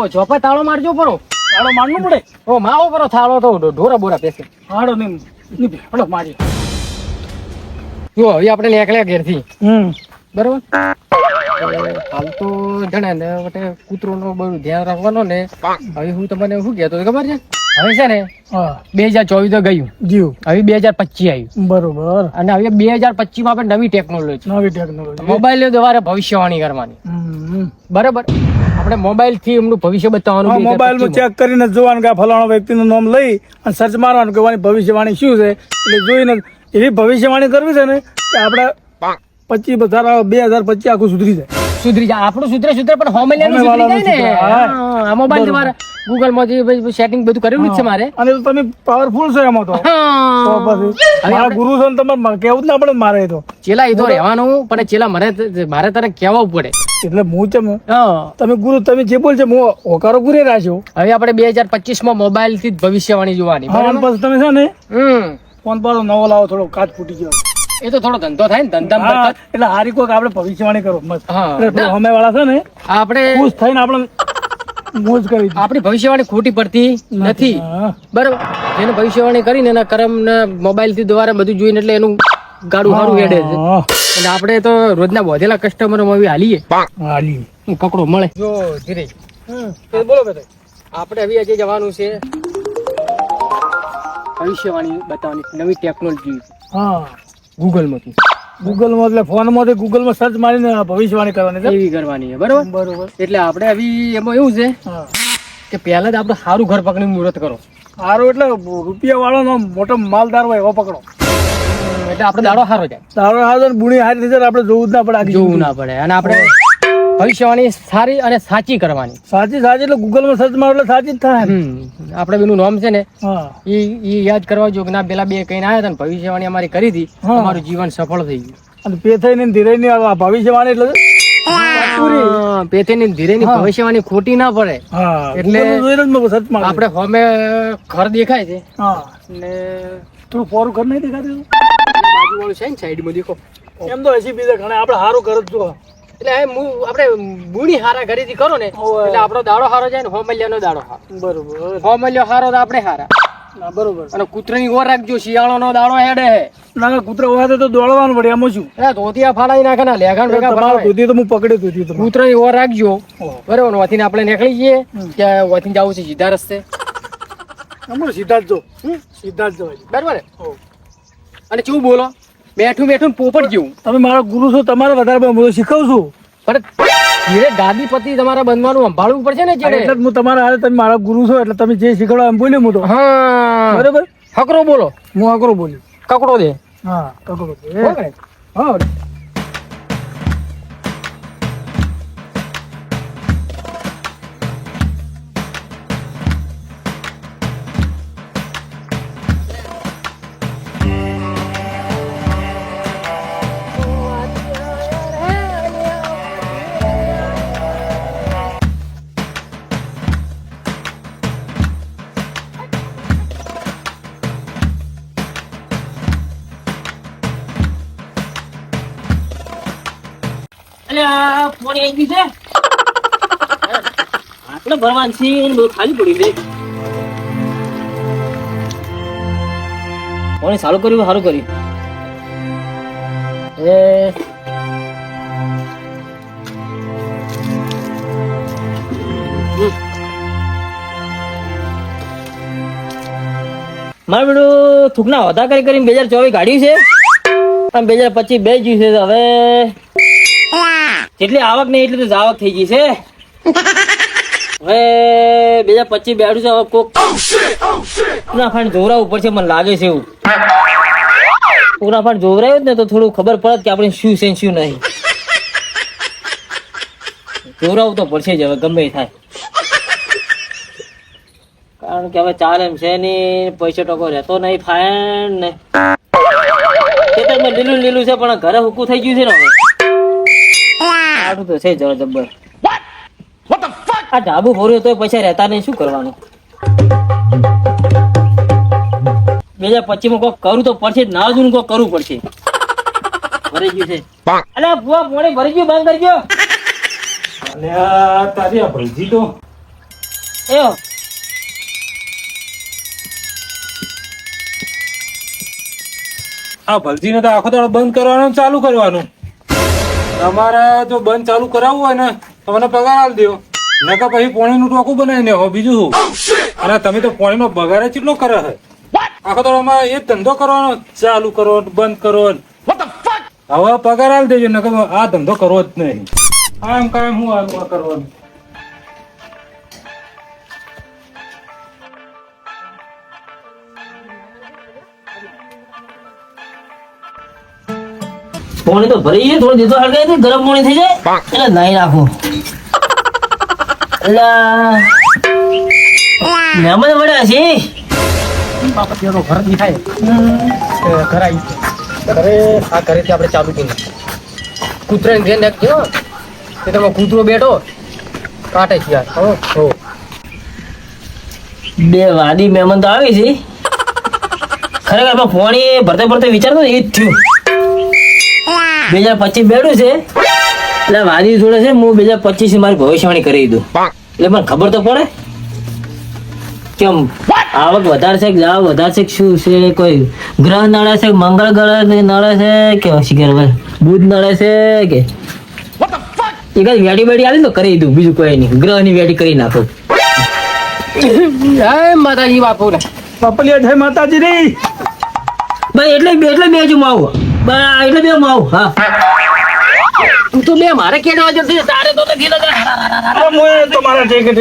ઓ ચોપા તાળો મારજો પરો. તાળો મારવું પડે. ઓ માવો પરો થાળો તો ઢોરા બોરા પેસે હાડો ને ભેડો મારી. જો હવે આપણે નીકળ્યા ઘેરથી. હમ. બરોબર? હાલ તો જણા ને કૂતરો નો બધું ધ્યાન રાખવાનો ને. હવે હું તમને શું કહેતો હતો ખબર છે? હવે છે ને બે હજાર ચોવીસ ગયું. જીવ હવે બે હજાર પચીસ આવ્યું બરોબર. અને હવે બે હજાર પચીસમાં નવી ટેકનોલોજી. નવી ટેકનોલોજી. મોબાઈલ દ્વારા ભવિષ્યવાણી કરવાની. બરાબર? આપણે મોબાઈલથી એમનું ભવિષ્ય બતાવવાનું મોબાઈલનું ચેક કરીને જોવાનું કે ફલાણા વ્યક્તિનું નામ લઈ અને સર્ચ મારવાનું કે ભવિષ્યવાણી શું છે. એટલે જોઈને એવી ભવિષ્યવાણી કરવી છે ને કે આપણે પચીસ બધા બે હજાર પચીસ આખું સુધરી જાય. સુધરી જાય. આપણું સુધરે સુધરે પણ હોમ હોમેવાળાનું સુધરી જાય ને. આ મોબાઈલ દ્વારા. ગૂગલમાંથી સેટિંગ બધું કરેલું જ છે મારે. અને તમે પાવરફુલ છો એમાં તો. મારા ગુરુ છો ને તમારે કેવું જ ના પડે મારે તો. ચેલા એ તો રહેવાનું પણ ચેલા મારે મારે તારે કહેવું પડે. એટલે હું ચમ તમે ગુરુ તમે જે બોલ છે હું હોકારો પૂરે રાખ્યો હવે આપણે બે હજાર પચીસમાં મોબાઈલથી ભવિષ્યવાણી જોવાની તમે છે ને ફોન પાછો નવો લાવો થોડો કાચ ફૂટી ગયો. એ તો થોડો ધંધો થાય ને ધંધા એટલે હારી કોક આપણે ભવિષ્યવાણી કરો મસ્ત. અમે વાળા છે ને આપણે ખુશ થઈને આપણે મોજ કરી આપણી ભવિષ્યવાણી ખોટી પડતી નથી. બરાબર. જેને ભવિષ્યવાણી કરીને એના કરમ ને મોબાઈલથી દ્વારા બધું જોઈને એટલે એનું ગાડું સારું હેડે છે. અને આપણે તો રોજના વધેલા કસ્ટમરો માં હાલીએ. કકડો પકડો મળે. જો ધીરેજ. બોલો કે આપણે હવે આજે જવાનું છે ભવિષ્યવાણી બતાવવાની નવી ટેકનોલોજી હા. ગૂગલમાંથી. ગૂગલમાં એટલે ફોનમાંથી ગૂગલમાં સર્ચ મારીને ભવિષ્યવાણી કરવાની છે. એવી કરવાની છે બરોબર? બરોબર. એટલે આપણે આવી એમાં એવું છે કે પહેલા જ આપણે સારું ઘર પકડીને મુહૂર્ત કરો. સારું એટલે રૂપિયા વાળો નો મોટો માલદાર હોય એવો પકડો. એટલે આપણે દાડો સારો જાય. સારો હાજર બુણી હારી જાય આપણે જોવું જ ના પડે જોવું ના પડે. અને આપણે ભવિષ્યવાણી સારી અને સાચી કરવાની. સાચી સાચી એટલે ગૂગલમાં સર્ચ મારો એટલે સાચી જ થાય. આપણે બેનું નામ છે ને એ એ યાદ કરવા જો કે ના પેલા બે કઈ આવ્યા હતા ને ભવિષ્યવાણી અમારી કરી હતી અમારું જીવન સફળ થઈ ગયું. અને પે થઈને ધીરે ની ભવિષ્યવાણી એટલે પેથેની ધીરેની ભવિષ્યવાણી ખોટી ના પડે. એટલે આપડે. આપણે હોમે ઘર દેખાય છે. ને થોડું ફોરું ઘર નહીં દેખાતું? બાજુવાળું છે ને સાઈડમાં દેખો. એમ તો હજી બીજા ઘણા આપણે સારું ઘર જ જો એટલે એમ હું આપણે બુણી હારા ઘરેથી કરો ને એટલે આપણો દાડો હારો જાય ને હોમલ્યાનો દાડો હારો. બરોબર. હોમલ્યો હારો તો આપણે હારા. બરોબર. અને કૂતરાની ઓર રાખજો શિયાળાનો દાડો હેડે હે. ના ના કૂતરા હોય તો દોડવાનું પડે એમાં શું? એટલે ધોતિયા ફાડાઈ નાખે ને લેખાણ ભેગા તમારે ધોતી તો હું પકડી દૂધી તો કૂતરાની ઓર રાખજો. બરોબર વથીને આપણે નીકળી જઈએ. કે વથીને જવું છે સીધા રસ્તે. અમારું સીધા જ જો. સીધા જ જો. બરાબર ને? અને શું બોલો? બેઠું બેઠું પોપટ જેવું. તમે મારા ગુરુ છો તમારે વધારે હું શીખવશું શીખવું છું. પણ ધીરે ગાદીપતિ તમારે બનવાનું સંભાળવું પડશે ને એટલે હું તમારા હારે તમે મારા ગુરુ છો એટલે તમે જે શીખવાડો એમ બોલ્યો હું તો. હા. બરોબર? હકરો બોલો. હું હકરો બોલ્યો. કકડો દે. હા કકડો દે. હા આ પાણી આવી છે? આટલે ભરવાનું છે અને બધું ખાલી પડી રે પાણી સારું કર્યું સારું કર્યું? એ. મારે બેડું થૂકના હોતા કરી કરીને બે હજાર ચોવીસ કાઢ્યું છે. અને બે હજાર પચીસ બે જ્યું છે તો હવે. જેટલી આવક નહીં, એટલી તો જાવક થઈ ગઈ છે. હવે બે હજાર પચીસ બેઠું છે, હવે કોક પૂરા ફાંડ જોવરાવવું પડશે, મને લાગે છે એવું. પૂરા ફાંડ જોવરાયું ને, તો થોડું ખબર પડત કે આપણે શું છે શું નહીં. જોવરાવું તો પડશે જ હવે, ગમે થાય. કારણ કે હવે ચાલ એમ છે નહીં, પૈસો ટકો રહેતો નહીં ફાયન ને. ખેતરમાં લીલું લીલું છે, પણ ઘરે હુકું થઈ ગયું છે ને હવે? આટલું તો છે જરા જબ્બર. આ ઢાબુ ભર્યું તો પૈસા રહેતા નહીં શું કરવાનું? બે હજાર પચીસમાં કોક કરું તો પડશે ના જુ કોક કરવું પડશે. ભરી ગયું છે. અલે ભૂવા મોડે ભરી ગયું બંધ કરજો ગયો આ તારી આ ભરજી તો. એ આ ભલજીને તો આખો દાડો બંધ કરવાનું ચાલુ કરવાનું. તમારે જો બંધ ચાલુ કરાવવું હોય ને તો મને પગાર આલ દો નકર પછી પોણીનું ટોકું બનાવીને હો બીજું શું? અને તમે તો પોણીનો પગાર કેટલો કરે છે? આખો તો અમારે એ ધંધો કરવાનો ચાલુ કરો બંધ કરો. હવે પગાર આપી દેજો નકર આ ધંધો કરવો જ નહીં. આમ કામ હું આ કરવાનું? પાણી તો ભરી છે થોડી દીધો હળગાઈ દે ગરમ પાણી થઈ જાય. એટલે નાઈ નાખું. એટલે મહેમાન મળ્યા છે. બાપતિયાનો ઘર દેખાય ઘર આવી ઘરે આ ઘરેથી આપણે ચાલુ કરી કૂતરાને ધ્યાન રાખજો કે તમે કૂતરો બેઠો કાટે છે યાર. હો હો. બે વાદી મહેમાન તો આવી છે. ખરેખર પણ પાણી ભરતે ભરતે વિચારતો એ જ થયું. બે હજાર પચીસ બેઠું છે. એટલે વાદી જોડે છે હું બે હજાર પચીસ મારી ભવિષ્યવાણી કરી દઉં એટલે મને ખબર તો પડે કેમ આવક વધારે છે કે જાવ વધારશે છે કે શું છે? કોઈ ગ્રહ નડે છે મંગળ ગ્રહ નડે છે કે શિખર ભાઈ બુધ નડે છે કે એક જ વેડી બેડી આલી તો કરી દઉં બીજું કોઈ નહીં. ગ્રહની વેડી કરી નાખો. જય માતાજી બાપુ ને બાપલિયા જય માતાજી રે. ભાઈ એટલે એટલે બે જ માવું બસ એટલે બે માવ હા. તું તો બે મારે કેડવા જતી તારે તો નથી લગા અરે તમારા ટેકે